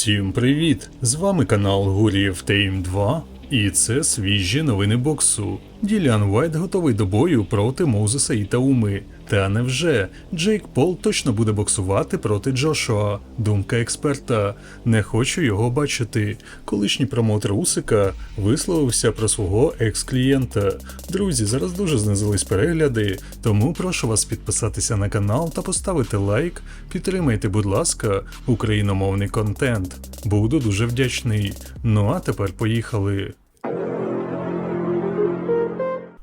Всім привіт! З вами канал Гурієв Тейм 2, і це свіжі новини боксу. Ділян Вайт готовий до бою проти Моузеса і Тауми. Та невже Джейк Пол точно буде боксувати проти Джошуа? Думка експерта. Не хочу його бачити. Колишній промоутер Усика висловився про свого екс-клієнта. Друзі, зараз дуже знизились перегляди, тому прошу вас підписатися на канал та поставити лайк. Підтримайте, будь ласка, україномовний контент. Буду дуже вдячний. Ну а тепер поїхали.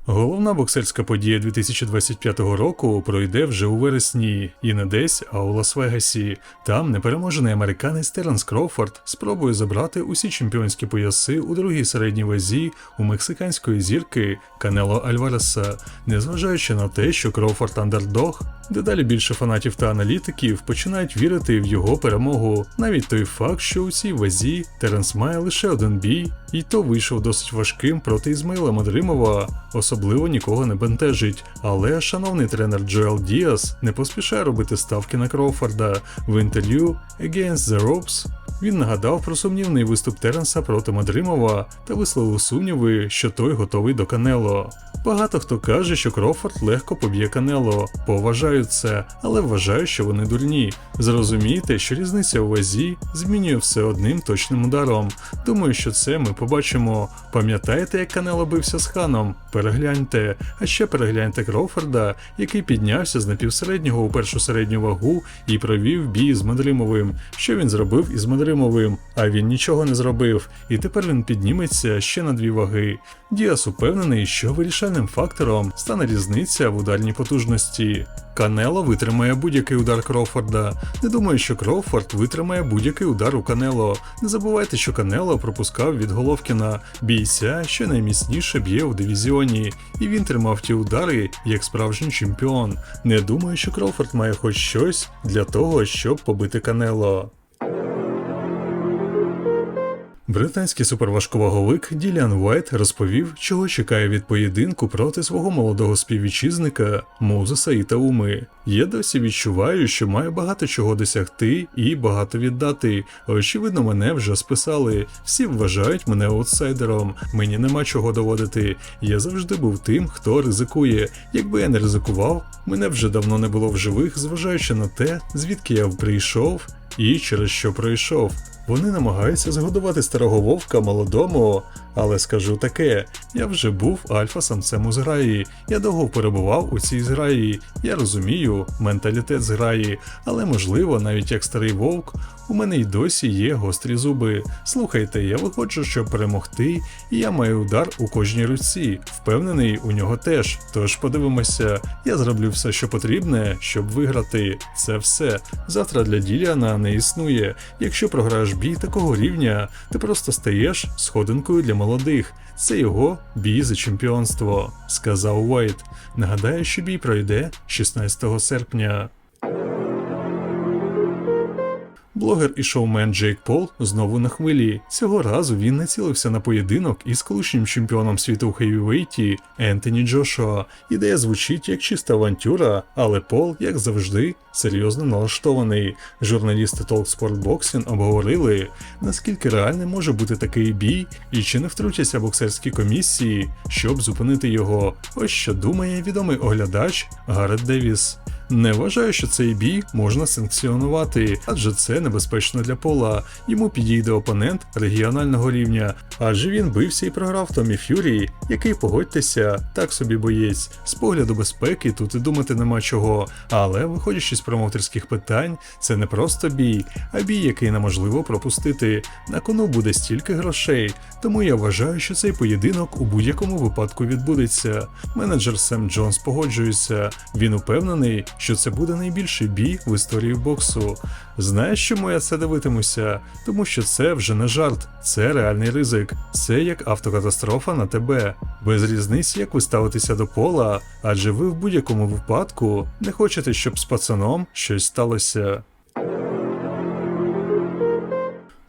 Головна боксерська подія 2025 року пройде вже у вересні, і не десь, а у Лас-Вегасі. Там непереможений американець Теренс Кроуфорд спробує забрати усі чемпіонські пояси у другій середній вазі у мексиканської зірки Канело Альвареса, незважаючи на те, що Кроуфорд андердог, дедалі більше фанатів та аналітиків починають вірити в його перемогу. Навіть той факт, що у цій вазі Теренс має лише один бій, і то вийшов досить важким проти Ізмаїла Мадримова, особливо нікого не бентежить. Але шановний тренер Джоел Діас не поспішає робити ставки на Кроуфорда в інтерв'ю Against the Ropes він нагадав про сумнівний виступ Теренса проти Мадримова та висловив сумніви, що той готовий до Канело. Багато хто каже, що Крофорд легко поб'є Канело, поважаю це, але вважаю, що вони дурні. Зрозумійте, що різниця у вазі змінює все одним точним ударом. Думаю, що це ми побачимо. Пам'ятаєте, як Канело бився з ханом? Перегляньте, а ще перегляньте Кроуфорда, який піднявся з напівсереднього у першу середню вагу і провів бій з Мадримовим. Що він зробив із Мадримовим? А він нічого не зробив, і тепер він підніметься ще на дві ваги. Діас упевнений, що вирішальним фактором стане різниця в ударній потужності. Канело витримає будь-який удар Кроуфорда. Не думаю, що Кроуфорд витримає будь-який удар у Канело. Не забувайте, що Канело пропускав від Головкіна бійця, що найміцніше б'є у дивізіоні, і він тримав ті удари як справжній чемпіон. Не думаю, що Кроуфорд має хоч щось для того, щоб побити Канело. Британський суперважковаговик Діліан Уайт розповів, чого чекає від поєдинку проти свого молодого співвітчизника Мозеса і Тауми. Я досі відчуваю, що маю багато чого досягти і багато віддати. Очевидно, мене вже списали. Всі вважають мене аутсайдером. Мені нема чого доводити. Я завжди був тим, хто ризикує. Якби я не ризикував, мене вже давно не було в живих, зважаючи на те, звідки я прийшов і через що пройшов. Вони намагаються згодувати старого вовка молодому, але скажу таке: я вже був альфа-самцем у зграї. Я довго перебував у цій зграї. Я розумію менталітет зграї, але можливо, навіть як старий вовк, у мене й досі є гострі зуби. Слухайте, я виходжу, щоб перемогти, і я маю удар у кожній руці. Впевнений, у нього теж. Тож подивимося, я зроблю все, що потрібне, щоб виграти. Це все. Завтра для Діліана не існує. Якщо програєш бій такого рівня, ти просто стаєш сходинкою для молодих. Це його бій за чемпіонство, сказав Уайт. Нагадаю, що бій пройде 16 серпня. Блогер і шоумен Джейк Пол знову на хвилі. Цього разу він націлився на поєдинок із колишнім чемпіоном світу у хевівейті Ентоні Джошуа. Ідея звучить як чиста авантюра, але Пол, як завжди, серйозно налаштований. Журналісти Talk Sport Boxing обговорили, наскільки реальним може бути такий бій, і чи не втрутяться боксерські комісії, щоб зупинити його. Ось що думає відомий оглядач Гаррет Девіс. Не вважаю, що цей бій можна санкціонувати, адже це небезпечно для пола. Йому підійде опонент регіонального рівня, адже він бився і програв Томі Фюрі, який, погодьтеся, так собі боєць. З погляду безпеки тут і думати нема чого. Але, виходячи з промоутерських питань, це не просто бій, а бій, який неможливо пропустити. На кону буде стільки грошей, тому я вважаю, що цей поєдинок у будь-якому випадку відбудеться. Менеджер Сем Джонс погоджується. Він упевнений, що це буде найбільший бій в історії боксу. Знаєш, чому я це дивитимуся? Тому що це вже не жарт, це реальний ризик. Це як автокатастрофа на тебе. Без різниці, як ви ставитеся до пола, адже ви в будь-якому випадку не хочете, щоб з пацаном щось сталося.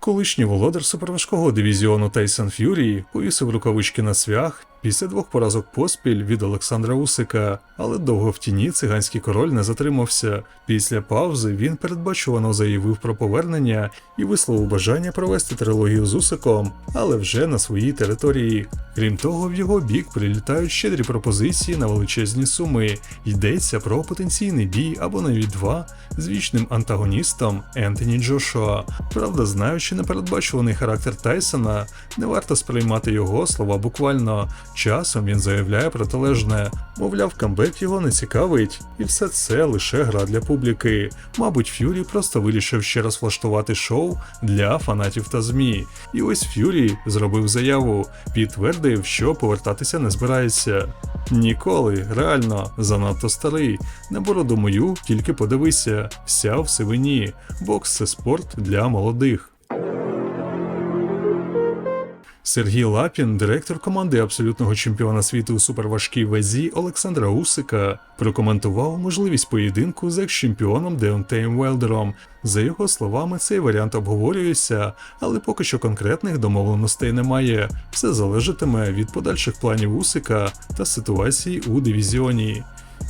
Колишній володар суперважкого дивізіону Тайсон Ф'юрі повісив рукавички на свях після двох поразок поспіль від Олександра Усика, але довго в тіні циганський король не затримався. Після паузи він передбачувано заявив про повернення і висловив бажання провести трилогію з Усиком, але вже на своїй території. Крім того, в його бік прилітають щедрі пропозиції на величезні суми. Йдеться про потенційний бій або навіть два з вічним антагоністом Ентоні Джошуа. Правда, знаючи непередбачуваний характер Тайсона, не варто сприймати його слова буквально. Часом він заявляє протилежне, мовляв, камбек його не цікавить, і все це лише гра для публіки. Мабуть, Ф'юрі просто вирішив ще раз влаштувати шоу для фанатів та ЗМІ. І ось Ф'юрі зробив заяву, підтвердив, що повертатися не збирається. Ніколи, реально, занадто старий. На бороду мою тільки подивися, вся в сивині. Бокс це спорт для молодих. Сергій Лапін, директор команди абсолютного чемпіона світу у суперважкій вазі Олександра Усика, прокоментував можливість поєдинку з екс-чемпіоном Деонтеєм Велдером. За його словами, цей варіант обговорюється, але поки що конкретних домовленостей немає. Все залежатиме від подальших планів Усика та ситуації у дивізіоні.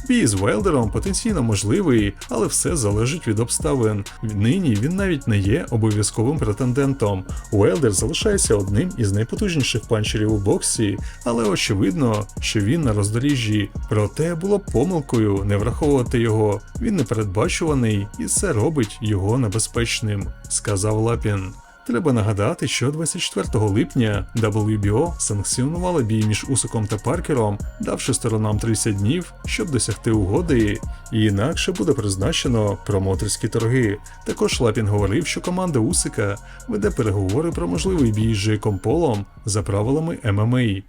Бій з Велдером потенційно можливий, але все залежить від обставин. Нині він навіть не є обов'язковим претендентом. Уелдер залишається одним із найпотужніших панчерів у боксі, але очевидно, що він на роздоріжжі. Проте було б помилкою не враховувати його. Він непередбачуваний, і це робить його небезпечним, сказав Лапін. Треба нагадати, що 24 липня WBO санкціонувала бій між Усиком та Паркером, давши сторонам 30 днів, щоб досягти угоди, і інакше буде призначено промоторські торги. Також Лапін говорив, що команда Усика веде переговори про можливий бій з Джейком Полом за правилами ММА.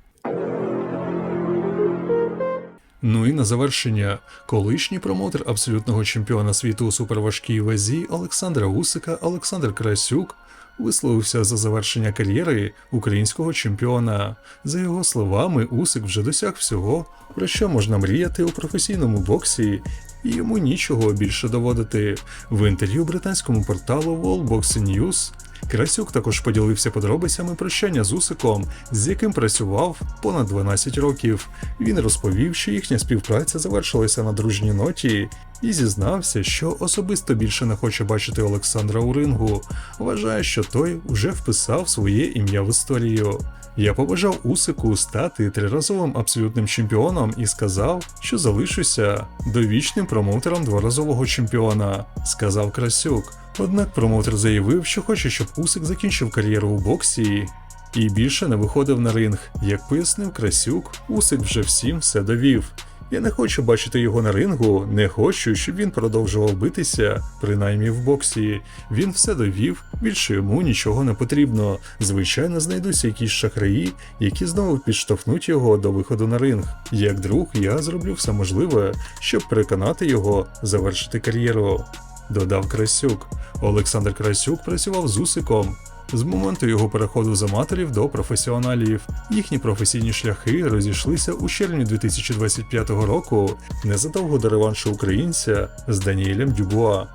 Ну і на завершення, колишній промотор абсолютного чемпіона світу у суперважкій вазі Олександра Усика Олександр Красюк висловився за завершення кар'єри українського чемпіона. За його словами, Усик вже досяг всього, про що можна мріяти у професійному боксі, і йому нічого більше доводити. В інтерв'ю британському порталу World Boxing News Красюк також поділився подробицями прощання з Усиком, з яким працював понад 12 років. Він розповів, що їхня співпраця завершилася на дружній ноті, і зізнався, що особисто більше не хоче бачити Олександра у рингу. Вважає, що той вже вписав своє ім'я в історію. Я побажав Усику стати триразовим абсолютним чемпіоном і сказав, що залишуся довічним промоутером дворазового чемпіона, сказав Красюк. Однак промоутер заявив, що хоче, щоб Усик закінчив кар'єру у боксі і більше не виходив на ринг. Як пояснив Красюк, Усик вже всім все довів. Я не хочу бачити його на рингу, не хочу, щоб він продовжував битися, принаймні в боксі. Він все довів, більше йому нічого не потрібно. Звичайно, знайдуться якісь шахраї, які знову підштовхнуть його до виходу на ринг. Як друг, я зроблю все можливе, щоб переконати його завершити кар'єру. Додав Красюк. Олександр Красюк працював з Усиком. З моменту його переходу з аматорів до професіоналів їхні професійні шляхи розійшлися у червні 2025 року, незадовго до реваншу українця з Даніелем Дюбуа.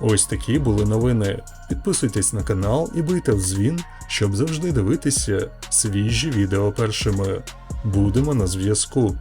Ось такі були новини. Підписуйтесь на канал і бийте в дзвін, щоб завжди дивитися свіжі відео першими. Будемо на зв'язку.